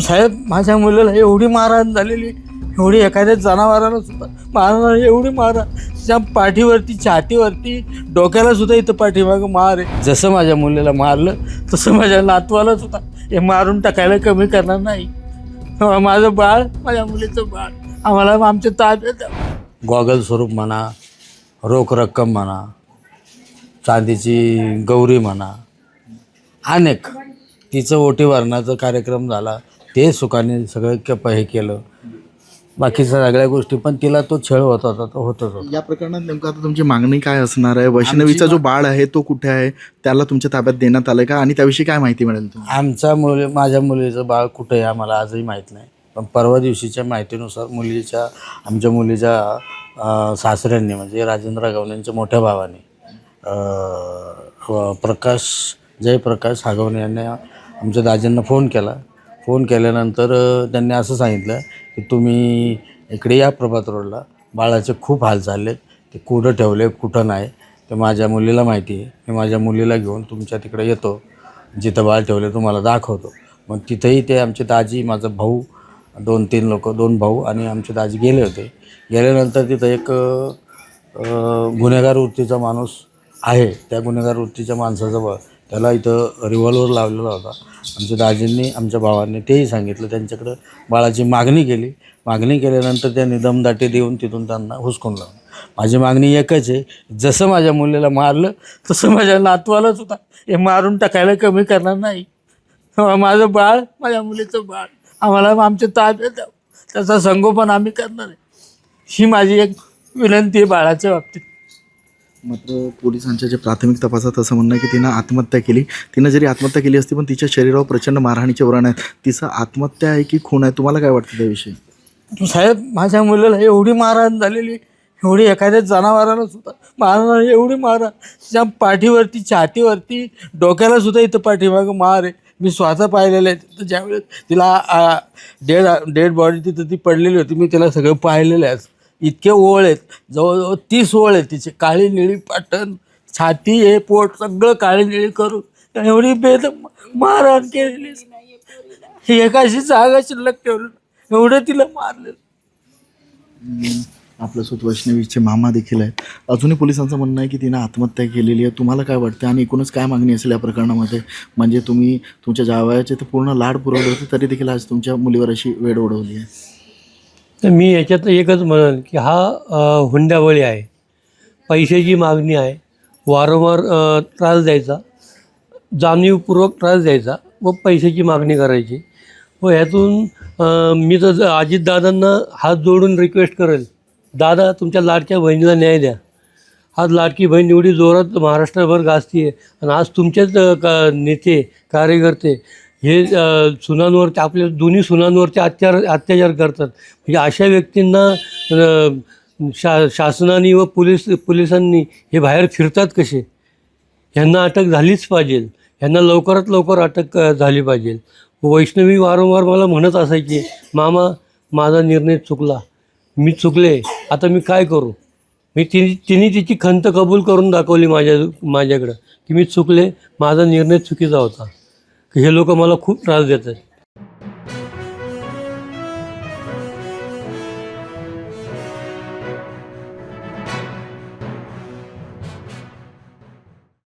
साहेब माझ्या मुलाला एवढी मारहाण झालेली एवढी एखाद्या जनावराला सुद्धा मारणार एवढी मारा त्या पाठीवरती छातीवरती डोक्याला सुद्धा इथं पाठीमागं मार आहे. जसं माझ्या मुलीला मारलं तसं माझ्या नातवाला सुद्धा हे मारून टाकायला कमी करणार नाही. माझं बाळ माझ्या मुलीचं बाळ. आम्हाला आमच्या ताब्यात गॉगल स्वरूप म्हणा रोख रक्कम म्हणा चांदीची गौरी म्हणा अनेक. तिचं ओटी भरण्याचा कार्यक्रम झाला. ते सुखाने सगळं कप हे केलं. बाकीच्या सगळ्या गोष्टी पण तिला तो छळ होत होता तो होतच होता. या प्रकरणात नेमकं आता तुमची मागणी काय असणार आहे? वैष्णवीचा जो बाळ आहे तो कुठे आहे? त्याला तुमच्या ताब्यात देण्यात आलंय का? आणि त्याविषयी काय माहिती मिळेल तुम्हाला? आमच्या मुली माझ्या मुलीचं बाळ कुठं आहे आम्हाला आजही माहीत नाही. पण परवा दिवशीच्या माहितीनुसार मुलीच्या आमच्या मुलीच्या अं, सासऱ्यांनी म्हणजे राजेंद्र गावणेंच्या मोठ्या भावाने अं, प्रकाश जयप्रकाश हागवणे यांनी आमच्या दाजींना फोन केला. फोन केल्यानंतर त्यांनी असं सांगितलं की तुम्ही इकडे या प्रभात रोडला. बाळाचे खूप हाल चाललेत. ते कुठं ठेवले कुठं नाही. ते माझ्या मुलीला माहिती आहे. मी माझ्या मुलीला घेऊन तुमच्या तिकडे येतो. जिथं बाळ ठेवले तुम्हाला दाखवतो. मग तिथंही ते आमचे दाजी माझा भाऊ दोन तीन लोक दोन भाऊ आणि आमचे दाजी गेले होते. गेल्यानंतर तिथं एक गुन्हेगार वृत्तीचा माणूस आहे. त्या गुन्हेगार वृत्तीच्या माणसाजवळ त्याला इथं रिव्हॉल्वर लावलेला होता. आमच्या दाजींनी आमच्या भावांनी तेही सांगितलं. त्यांच्याकडं बाळाची मागणी केली. मागणी केल्यानंतर त्यांनी दमदाटी देऊन तिथून त्यांना हुसकून लावलं. माझी मागणी एकच आहे जसं माझ्या मुलीला मारलं तसं माझ्या नातवालाच होता. हे मारून टाकायला कमी करणार नाही. माझं बाळ माझ्या मुलीचं बाळ आम्हाला आमच्या ताब्यात द्यावं. त्याचा संगोपन आम्ही करणार आहे. ही माझी एक विनंती आहे बाळाच्या बाबतीत. मात्र पोलिसांच्या जे प्राथमिक तपासात असं म्हणणं आहे की तिनं आत्महत्या केली. तिनं जरी आत्महत्या केली असती पण तिच्या शरीरावर प्रचंड मारहाणीचे वरण आहेत. तिचं आत्महत्या आहे की खून आहे तुम्हाला काय वाटतं त्याविषयी? साहेब माझ्या मुलाला एवढी मारहाण झालेली एवढी एखाद्या जनावराला सुद्धा मारणार एवढी मारा त्या पाठीवरती छातीवरती डोक्याला सुद्धा इथं पाठीमागं मार आहे. मी स्वतः पाहिलेलं आहे. तिथं ज्यावेळेस तिला डेड डेड बॉडी तिथं ती पडलेली होती मी तिला सगळं पाहिलेलं आहे. इतके ओळ आहेत. जवळजवळ तीस ओळ आहेत तिचे. काळी निळी पाटण छाती हे पोट सगळं काळी निळी करून एवढी बेद मारहाण केलेली. ही एकाशी जागा शिल्लक ठेवलं. एवढं तिला मारलेलं. आपल्यासोबत वैष्णवीचे मामा देखील आहेत. अजूनही पोलिसांचं म्हणणं आहे की तिनं आत्महत्या केलेली आहे. तुम्हाला काय वाटतं आणि एकूणच काय मागणी असेल या प्रकरणामध्ये? म्हणजे तुम्ही तुमच्या जावयाचे तर पूर्ण लाड पुरवले होते तरी देखील आज तुमच्या मुलीवर अशी वेळ ओढवली आहे. तर मी याच्यात एकच म्हणेन की हा हुंड्यावळी आहे. पैशाची मागणी आहे. वारंवार त्रास द्यायचा. जाणीवपूर्वक त्रास द्यायचा व पैशाची मागणी करायची. व ह्यातून मी तर अजितदादांना हात जोडून रिक्वेस्ट करेल. दादा तुमच्या लाडक्या बहिणीला न्याय द्या. आज लाडकी बहीण एवढी जोरात महाराष्ट्रभर गाजती आहे आणि आज तुमचेच का नेते कार्यकर्ते हे सुनांवरचे सुनांवरती आपल्या दोन्ही सुनांवरचे अत्याचार अत्याचार करतात. म्हणजे अशा व्यक्तींना शा शासनाने व पोलीस पोलिसांनी हे बाहेर फिरतात कसे? ह्यांना अटक झालीच पाहिजे. ह्यांना लवकरात लवकर अटक झाली पाहिजे. वैष्णवी वारंवार मला म्हणत असायची मामा माझा निर्णय चुकला. मी चुकले. आता मी काय करू? मी तिने तिने तिची खंत कबूल करून दाखवली माझ्या माझ्याकडं की मी चुकले. माझा निर्णय चुकीचा होता. की हे लोक मला खूप त्रास देतात.